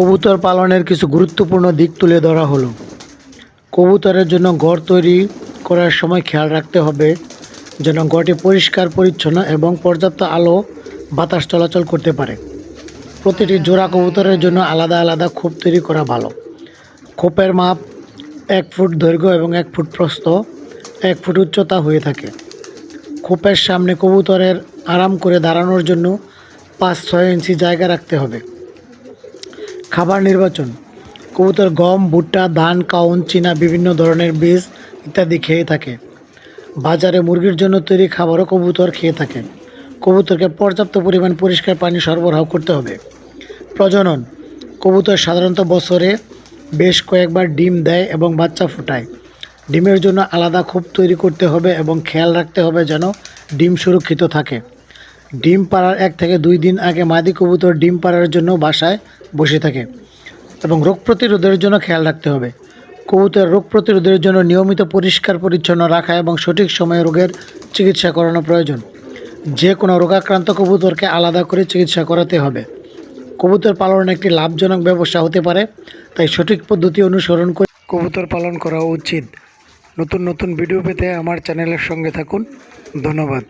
কবুতর পালনের কিছু গুরুত্বপূর্ণ দিক তুলে ধরা হলো। কবুতরের জন্য ঘর তৈরি করার সময় খেয়াল রাখতে হবে যেন ঘরটি পরিষ্কার, পরিচ্ছন্ন এবং পর্যাপ্ত আলো বাতাস চলাচল করতে পারে। প্রতিটি জোড়া কবুতরের জন্য আলাদা আলাদা খোপ তৈরি করা ভালো। খোপের মাপ এক ফুট দৈর্ঘ্য এবং এক ফুট প্রস্থ, এক ফুট উচ্চতা হয়ে থাকে। খোপের সামনে কবুতরের আরাম করে দাঁড়ানোর জন্য পাঁচ, ছয় ইঞ্চি জায়গা রাখতে হবে। খাবার নির্বাচন। কবুতর গম, ভুট্টা, ধান, কাউন, চীনা, বিভিন্ন ধরনের বীজ ইত্যাদি খেয়ে থাকে। বাজারে মুরগির জন্য তৈরি খাবারও কবুতর খেয়ে থাকে। কবুতরকে পর্যাপ্ত পরিমাণ পরিষ্কার পানি সরবরাহ করতে হবে। প্রজনন। কবুতর সাধারণত বছরে বেশ কয়েকবার ডিম দেয় এবং বাচ্চা ফোটায়। ডিমের জন্য আলাদা খোপ তৈরি করতে হবে এবং খেয়াল রাখতে হবে যেন ডিম সুরক্ষিত থাকে। ডিম পাড়ার এক থেকে দুই দিন আগে মাদি কবুতর ডিম পাড়ার জন্য বাসায় বসে থাকে এবং রোগ প্রতিরোধের জন্য খেয়াল রাখতে হবে। কবুতর রোগ প্রতিরোধের জন্য নিয়মিত পরিষ্কার পরিচ্ছন্ন রাখা এবং সঠিক সময়ে রোগের চিকিৎসা করানো প্রয়োজন। যে কোনো রোগাক্রান্ত কবুতরকে আলাদা করে চিকিৎসা করাতে হবে। কবুতর পালন একটি লাভজনক ব্যবসা হতে পারে, তাই সঠিক পদ্ধতি অনুসরণ করে কবুতর পালন করা উচিত। নতুন নতুন ভিডিও পেতে আমার চ্যানেলের সঙ্গে থাকুন। ধন্যবাদ।